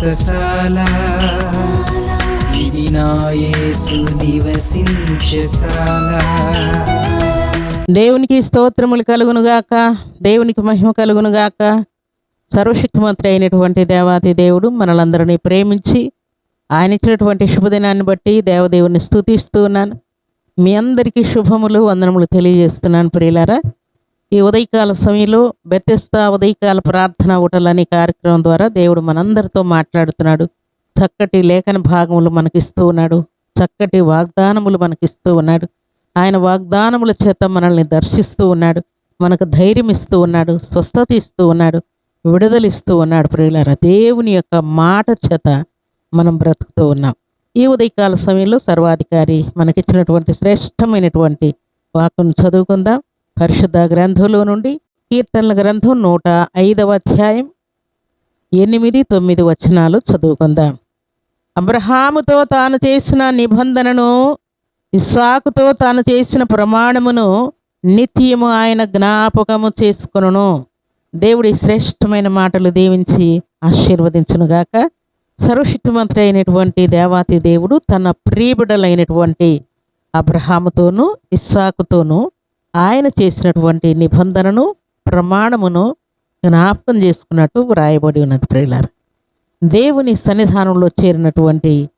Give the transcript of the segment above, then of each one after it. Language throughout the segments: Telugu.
వ్రతశాల ఇది నివసించశాల దేవునికి స్తోత్రములు కలుగునుగాక దేవునికి మహిమ కలుగునుగాక సర్వశక్తిమంత్రి అయినటువంటి దేవాది దేవుడు మనలందరినీ ప్రేమించి ఆయన ఇచ్చినటువంటి శుభదినాన్ని బట్టి దేవదేవుని స్థుతిస్తూ ఉన్నాను. మీ అందరికీ శుభములు వందనములు తెలియజేస్తున్నాను ప్రియులారా. ఈ ఉదయకాల సమయంలో బెత్తెస్తా ఉదయకాల ప్రార్థన ఊటలు అనే కార్యక్రమం ద్వారా దేవుడు మనందరితో మాట్లాడుతున్నాడు. చక్కటి లేఖన భాగములు మనకిస్తూ ఉన్నాడు. చక్కటి వాగ్దానములు మనకిస్తూ ఉన్నాడు. ఆయన వాగ్దానముల చేత మనల్ని దర్శిస్తూ ఉన్నాడు. మనకు ధైర్యం ఇస్తూ ఉన్నాడు. స్వస్థత ఇస్తూ ఉన్నాడు. విడుదలిస్తూ ఉన్నాడు. ప్రియులారా దేవుని యొక్క మాట చేత మనం బ్రతుకుతూ ఉన్నాం. ఈ ఉదయకాల సమయంలో సర్వాధికారి మనకిచ్చినటువంటి శ్రేష్టమైనటువంటి వాకును చదువుకుందాం. పరిశుద్ధ గ్రంథంలో నుండి కీర్తనల గ్రంథం నూట ఐదవ అధ్యాయం ఎనిమిది తొమ్మిది వచనాలు చదువుకుందాం. అబ్రహాముతో తాను చేసిన నిబంధనను ఇస్సాకుతో తాను చేసిన ప్రమాణమును నిత్యము ఆయన జ్ఞాపకము చేసుకొనును. దేవుడి శ్రేష్టమైన మాటలు దీవించి ఆశీర్వదించునుగాక. సర్వశక్తిమంతుడు అయినటువంటి దేవాతి దేవుడు తన ప్రియబిడలైనటువంటి అబ్రహాముతోనూ ఇస్సాకుతోనూ ఆయన చేసినటువంటి నిబంధనను ప్రమాణమును జ్ఞాపకం చేసుకున్నట్టు వ్రాయబడి ఉన్నది ప్రియులారు. దేవుని సన్నిధానంలో చేరినటువంటి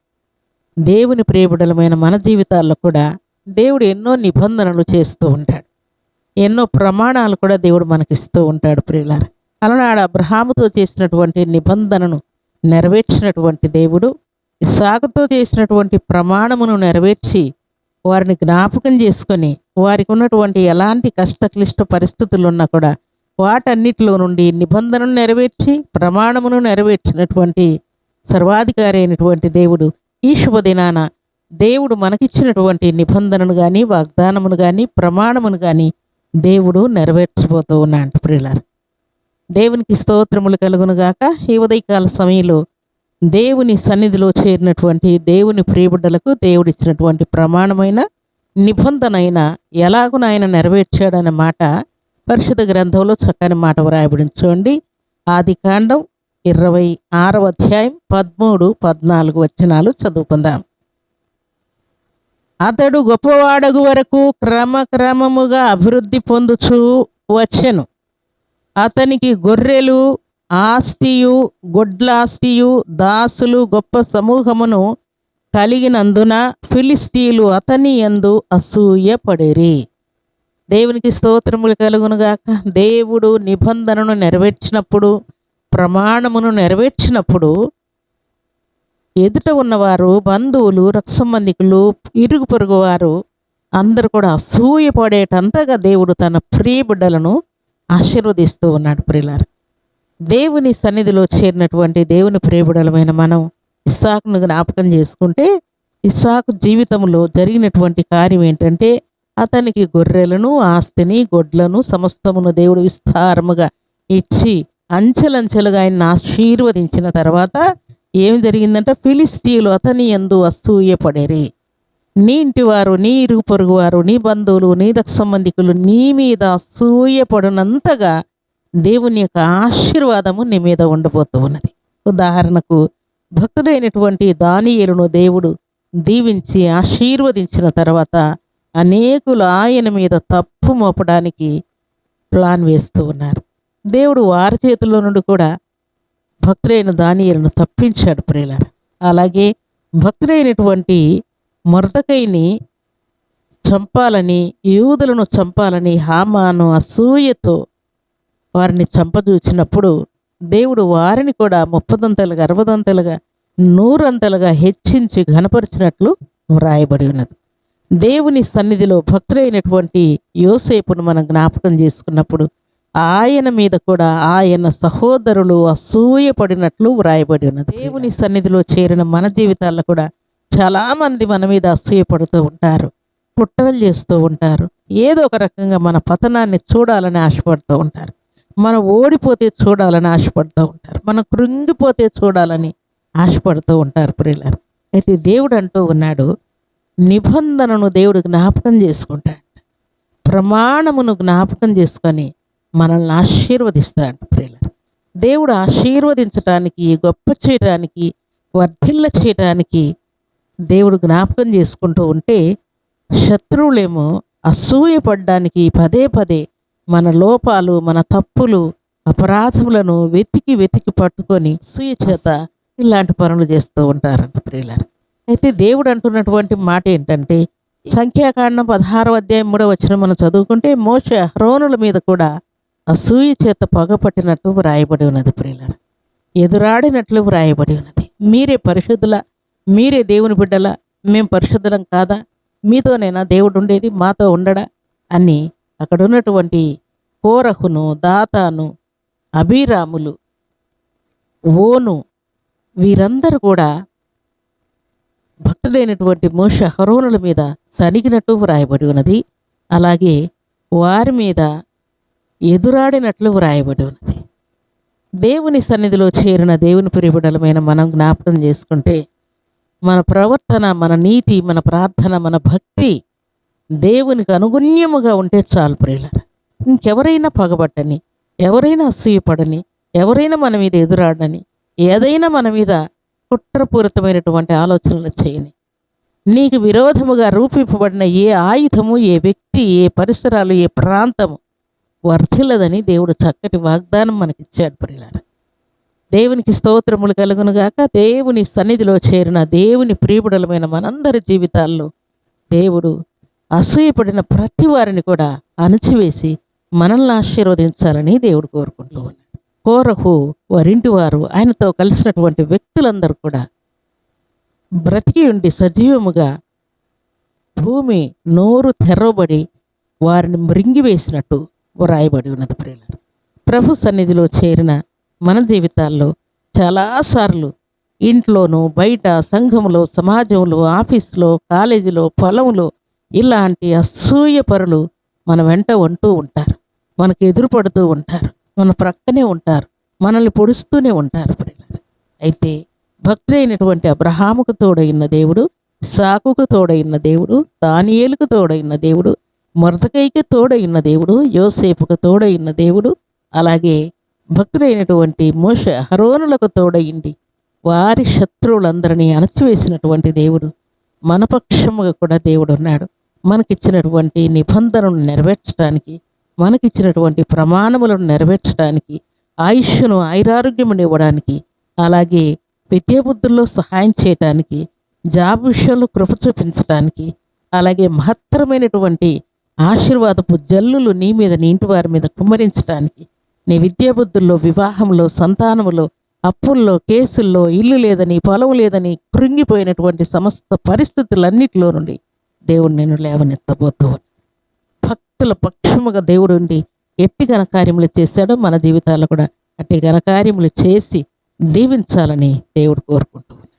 దేవుని ప్రియబిడలమైన మన జీవితాల్లో కూడా దేవుడు ఎన్నో నిబంధనలు చేస్తూ ఉంటాడు. ఎన్నో ప్రమాణాలు కూడా దేవుడు మనకిస్తూ ఉంటాడు ప్రియులారు. అలనాడు అబ్రహాముతో చేసినటువంటి నిబంధనను నెరవేర్చినటువంటి దేవుడు ఇసాకుతో చేసినటువంటి ప్రమాణమును నెరవేర్చి వారిని జ్ఞాపకం చేసుకొని వారికి ఉన్నటువంటి ఎలాంటి కష్ట క్లిష్ట పరిస్థితులు ఉన్నా కూడా వాటన్నిటిలో నుండి నిబంధనను నెరవేర్చి ప్రమాణమును నెరవేర్చినటువంటి సర్వాధికారి అయినటువంటి దేవుడు ఈ శుభదినాన దేవుడు మనకిచ్చినటువంటి నిబంధనను కానీ వాగ్దానమును కానీ ప్రమాణమును కానీ దేవుడు నెరవేర్చబోతూ ఉన్నాడు. ప్రియులారు దేవునికి స్తోత్రములు కలుగునుగాక ఈ ఉదయకాల సమయంలో దేవుని సన్నిధిలో చేరినటువంటి దేవుని ప్రియబిడ్డలకు దేవుడిచ్చినటువంటి ప్రమాణమైన నిబంధనైన ఎలాగున ఆయన నెరవేర్చాడనే మాట పరిశుద్ధ గ్రంథంలో చక్కని మాట వ్రాయబడించండి. ఆది కాండం ఇరవై ఆరవ అధ్యాయం పదమూడు పద్నాలుగు వచనాలు చదువుకుందాం. అతడు గొప్పవాడగు వరకు క్రమక్రమముగా అభివృద్ధి పొందుచు వచ్చెను. అతనికి గొర్రెలు ఆస్తియు గొడ్లాస్తియు దాసులు గొప్ప సమూహమును కలిగినందున ఫిలిస్తీలు అతని యందు అసూయపడిరి. దేవునికి స్తోత్రములు కలుగునుగాక. దేవుడు నిబంధనను నెరవేర్చినప్పుడు ప్రమాణమును నెరవేర్చినప్పుడు ఎదుట ఉన్నవారు బంధువులు రక్త సంబంధికులు ఇరుగు పొరుగు వారు అందరూ కూడా అసూయపడేటంతగా దేవుడు తన ప్రియ బిడ్డలను ఆశీర్వదిస్తూ ఉన్నాడు ప్రియులారు. దేవుని సన్నిధిలో చేరినటువంటి దేవుని ప్రియబిడలమైన మనం ఇస్సాకును జ్ఞాపకం చేసుకుంటే ఇస్సాకు జీవితంలో జరిగినటువంటి కార్యం ఏంటంటే అతనికి గొర్రెలను ఆస్తిని గొడ్లను సమస్తమును దేవుడు విస్తారముగా ఇచ్చి అంచెలంచెలుగా ఆయన ఆశీర్వదించిన తర్వాత ఏం జరిగిందంటే ఫిలిస్తీన్లు అతని ఎందు అసూయపడేరి. నీ ఇంటివారు నీ ఇరుగు పొరుగువారు నీ బంధువులు నీ రక్త సంబంధికులు నీ మీద అసూయపడినంతగా దేవుని యొక్క ఆశీర్వాదము నీ మీద ఉండబోతూ ఉన్నది. ఉదాహరణకు భక్తుడైనటువంటి దానియేలును దేవుడు దీవించి ఆశీర్వదించిన తర్వాత అనేకులు ఆయన మీద తప్పు మోపడానికి ప్లాన్ వేస్తూ ఉన్నారు. దేవుడు వారి చేతుల్లో నుండి కూడా భక్తుడైన దానియులను తప్పించాడు ప్రియులార. అలాగే భక్తులైనటువంటి మొరదకైని చంపాలని యూదులను చంపాలని హామాను అసూయతో వారిని చంపదూచినప్పుడు దేవుడు వారిని కూడా ముప్పదంతలుగా అరవదంతలుగా నూరంతలుగా హెచ్చించి ఘనపరిచినట్లు వ్రాయబడి ఉన్నది. దేవుని సన్నిధిలో భక్తుడైనటువంటి యోసేపును మనం జ్ఞాపకం చేసుకున్నప్పుడు ఆయన మీద కూడా ఆయన సహోదరులు అసూయపడినట్లు వ్రాయబడి ఉన్నది. దేవుని సన్నిధిలో చేరిన మన జీవితాల్లో కూడా చాలామంది మన మీద అసూయపడుతూ ఉంటారు కుట్రలు చేస్తూ ఉంటారు ఏదో ఒక రకంగా మన పతనాన్ని చూడాలని ఆశపడుతూ ఉంటారు. మనం ఓడిపోతే చూడాలని ఆశపడుతూ ఉంటారు. మనం కృంగిపోతే చూడాలని ఆశపడుతూ ఉంటారు ప్రియులారు. అయితే దేవుడు అంటూ ఉన్నాడు నిబంధనను దేవుడు జ్ఞాపకం చేసుకుంటాడు. ప్రమాణమును జ్ఞాపకం చేసుకొని మనల్ని ఆశీర్వదిస్తాడు ప్రియులారు. దేవుడు ఆశీర్వదించటానికి గొప్ప చేయటానికి వర్ధిల్ల చేయటానికి దేవుడు జ్ఞాపకం చేసుకుంటూ ఉంటే శత్రువులేమో అసూయపడ్డానికి పదే పదే మన లోపాలు మన తప్పులు అపరాధములను వెతికి వెతికి పట్టుకొని అసూయ చేత ఇలాంటి పనులు చేస్తూ ఉంటారంట ప్రియులారు. అయితే దేవుడు అంటున్నటువంటి మాట ఏంటంటే సంఖ్యాకాండం పదహారవ అధ్యాయం మూడో వచ్చిన మనం చదువుకుంటే మోష హరోనుల మీద కూడా అసూయ చేత పొగపట్టినట్లు వ్రాయబడి ఉన్నది ప్రియులారు. ఎదురాడినట్లు వ్రాయబడి ఉన్నది. మీరే పరిశుద్ధుల మీరే దేవుని బిడ్డల మేము పరిశుద్ధులం కాదా? మీతోనైనా దేవుడు ఉండేది మాతో ఉండడా? అని అక్కడ ఉన్నటువంటి కోరహును దాతాను అభిరాములు ఓను వీరందరూ కూడా భక్తుడైనటువంటి మోష హరోనుల మీద సనిగినట్టు వ్రాయబడి ఉన్నది. అలాగే వారి మీద ఎదురాడినట్లు వ్రాయబడి ఉన్నది. దేవుని సన్నిధిలో చేరిన దేవుని ప్రియబిడలమైన మనం జ్ఞాపకం చేసుకుంటే మన ప్రవర్తన మన నీతి మన ప్రార్థన మన భక్తి దేవునికి అనుగుణ్యముగా ఉంటే చాలు ప్రియులారా. ఇంకెవరైనా పగబట్టని ఎవరైనా అసూయపడని ఎవరైనా మన మీద ఎదురాడని ఏదైనా మన మీద కుట్రపూరితమైనటువంటి ఆలోచనలు చేయని నీకు విరోధముగా రూపింపబడిన ఏ ఆయుధము ఏ వ్యక్తి ఏ పరిసరాలు ఏ ప్రాంతము వర్ధిల్లదని దేవుడు చక్కటి వాగ్దానం మనకిచ్చాడు ప్రియులారా. దేవునికి స్తోత్రములు కలుగునుగాక దేవుని సన్నిధిలో చేరిన దేవుని ప్రియుడలమైన మనందరి జీవితాల్లో దేవుడు అసూయపడిన ప్రతి వారిని కూడా అణచివేసి మనల్ని ఆశీర్వదించాలని దేవుడు కోరుకుంటూ ఉన్నాడు. కోరహు వారింటి వారు ఆయనతో కలిసినటువంటి వ్యక్తులందరూ కూడా బ్రతికి ఉండి సజీవముగా భూమి నోరు తెరవబడి వారిని మృంగివేసినట్టు వ్రాయబడి ఉన్నది ప్రియులారు. ప్రభు సన్నిధిలో చేరిన మన జీవితాల్లో చాలాసార్లు ఇంట్లోనూ బయట సంఘంలో సమాజంలో ఆఫీసులో కాలేజీలో పొలంలో ఇలాంటి అసూయ పరులు మన వెంట ఉంటూ ఉంటారు. మనకు ఎదురుపడుతూ ఉంటారు. మన ప్రక్కనే ఉంటారు. మనల్ని పొడుస్తూనే ఉంటారు ప్రియులారా. అయితే భక్తుడైనటువంటి అబ్రహాముకు తోడైన దేవుడు సాకుకు తోడైన దేవుడు దానియేలుకు తోడైన దేవుడు మొరదకైకి తోడైన దేవుడు యోసేపుకు తోడైన దేవుడు అలాగే భక్తుడైనటువంటి మోష హరోనులకు తోడయింది వారి శత్రువులందరినీ అణచివేసినటువంటి దేవుడు మన పక్షముగా కూడా దేవుడు ఉన్నాడు. మనకిచ్చినటువంటి నిబంధనను నెరవేర్చడానికి మనకిచ్చినటువంటి ప్రమాణములను నెరవేర్చడానికి ఆయుష్ను ఆయురారోగ్యమును ఇవ్వడానికి అలాగే విద్యాబుద్ధుల్లో సహాయం చేయటానికి జాబ్ విషయంలో కృప చూపించడానికి అలాగే మహత్తరమైనటువంటి ఆశీర్వాదపు జల్లులు నీ మీద నీ ఇంటి వారి మీద కుమ్మరించడానికి నీ విద్యాబుద్ధుల్లో వివాహంలో సంతానములో అప్పుల్లో కేసుల్లో ఇల్లు లేదని పొలం లేదని కృంగిపోయినటువంటి సమస్త పరిస్థితులన్నిటిలో నుండి దేవుడు నేను లేవనెత్తబోతూ భక్తుల పక్షముగా దేవుడు ఉండి ఎట్టి ఘనకార్యములు చేశాడో మన జీవితాల్లో కూడా అట్టి ఘనకార్యములు చేసి దీవించాలని దేవుడు కోరుకుంటూ ఉన్నాడు.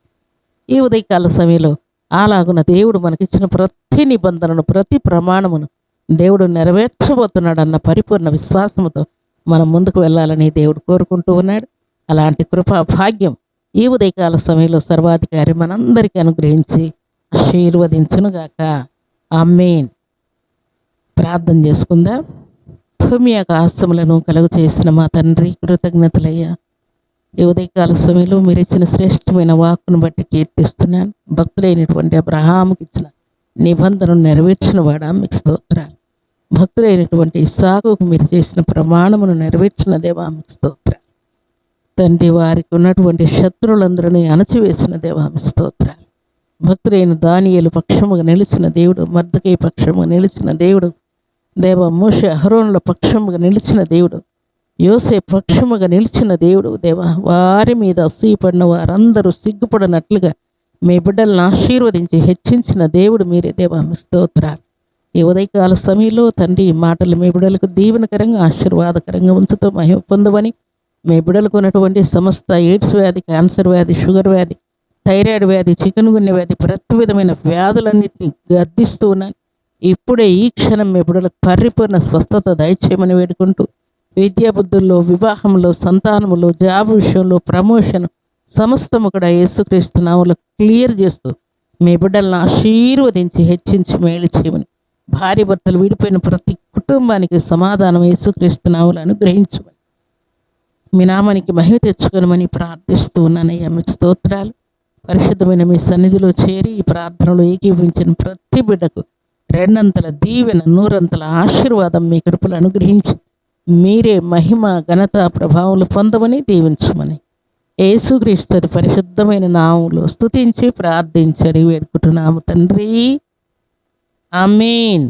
ఈ ఉదయకాల సమయంలో అలాగున దేవుడు మనకిచ్చిన ప్రతి నిబంధనను ప్రతి ప్రమాణమును దేవుడు నెరవేర్చబోతున్నాడు అన్న పరిపూర్ణ విశ్వాసముతో మనం ముందుకు వెళ్ళాలని దేవుడు కోరుకుంటూ ఉన్నాడు. అలాంటి కృపా భాగ్యం ఈ ఉదయకాల సమయంలో సర్వాధికారి మనందరికీ అనుగ్రహించి ఆశీర్వదించునుగాక. ఆమెన్. ప్రార్థన చేసుకుందాం? భూమి యొక్క ఆస్తములను కలుగు చేసిన మా తండ్రి కృతజ్ఞతలయ్యా. ఈ ఉదయకాల సమయంలో మీరు ఇచ్చిన శ్రేష్టమైన వాక్కును బట్టి కీర్తిస్తున్నాను. భక్తులైనటువంటి అబ్రహాముకి ఇచ్చిన నిబంధనను నెరవేర్చిన వాడా మీకు స్తోత్రాలు. భక్తులైనటువంటి ఇసాకుకు మీరు చేసిన ప్రమాణమును నెరవేర్చిన దేవా మీకు స్తోత్రాలు. తండ్రి వారికి ఉన్నటువంటి శత్రువులందరినీ అణచివేసిన దేవా మీకు స్తోత్రాలు. భక్తులైన దానియలు పక్షముగా నిలిచిన దేవుడు మర్దకై పక్షముగా నిలిచిన దేవుడు దేవ మోషి అహరోనుల పక్షముగా నిలిచిన దేవుడు యోసే పక్షముగా నిలిచిన దేవుడు దేవ వారి మీద అసూయపడిన వారందరూ సిగ్గుపడినట్లుగా మీ బిడ్డలను ఆశీర్వదించి హెచ్చించిన దేవుడు మీరే దేవ మీ స్తోత్రాలు. ఈ ఉదయకాల సమయంలో తండ్రి ఈ మాటలు మీ బిడ్డలకు దీవెనకరంగా ఆశీర్వాదకరంగా ఉంచుతూ మహిమ పొందవని మీ బిడ్డలకు ఉన్నటువంటి సమస్త ఎయిడ్స్ వ్యాధి క్యాన్సర్ వ్యాధి షుగర్ వ్యాధి థైరాయిడ్ వ్యాధి చికెన్ గున్నె వ్యాధి ప్రతి విధమైన వ్యాధులన్నింటినీ గద్దిస్తూ ఉన్నాను. ఇప్పుడే ఈ క్షణం మీ బిడ్డలకు పరిపూర్ణ స్వస్థత దయచేయమని వేడుకుంటూ విద్యాబుద్ధుల్లో వివాహంలో సంతానములో జాబ్ విషయంలో ప్రమోషన్ సమస్తము కూడా యేసుక్రీస్తు క్లియర్ చేస్తూ మీ బిడ్డలను ఆశీర్వదించి హెచ్చించి మేలు చేయమని భార్య భర్తలు విడిపోయిన ప్రతి కుటుంబానికి సమాధానం యేసుక్రీస్తు నామములు అనుగ్రహించమని మీ నామానికి మహిమ తెచ్చుకోనమని ప్రార్థిస్తూ ఉన్నానయ్యా. మీ స్తోత్రాలు పరిశుద్ధమైన మీ సన్నిధిలో చేరి ఈ ప్రార్థనలో ఏకీభవించిన ప్రతి బిడ్డకు రెండంతల దీవెన నూరంతల ఆశీర్వాదం మీ కడుపులు అనుగ్రహించి మీరే మహిమ ఘనత ప్రభావాలు పొందమని దీవించమని. ఏసుక్రీస్తుది పరిశుద్ధమైన నామంలో స్తుతించి ప్రార్థించని వేడుకుంటున్నాము తండ్రి. అమీన్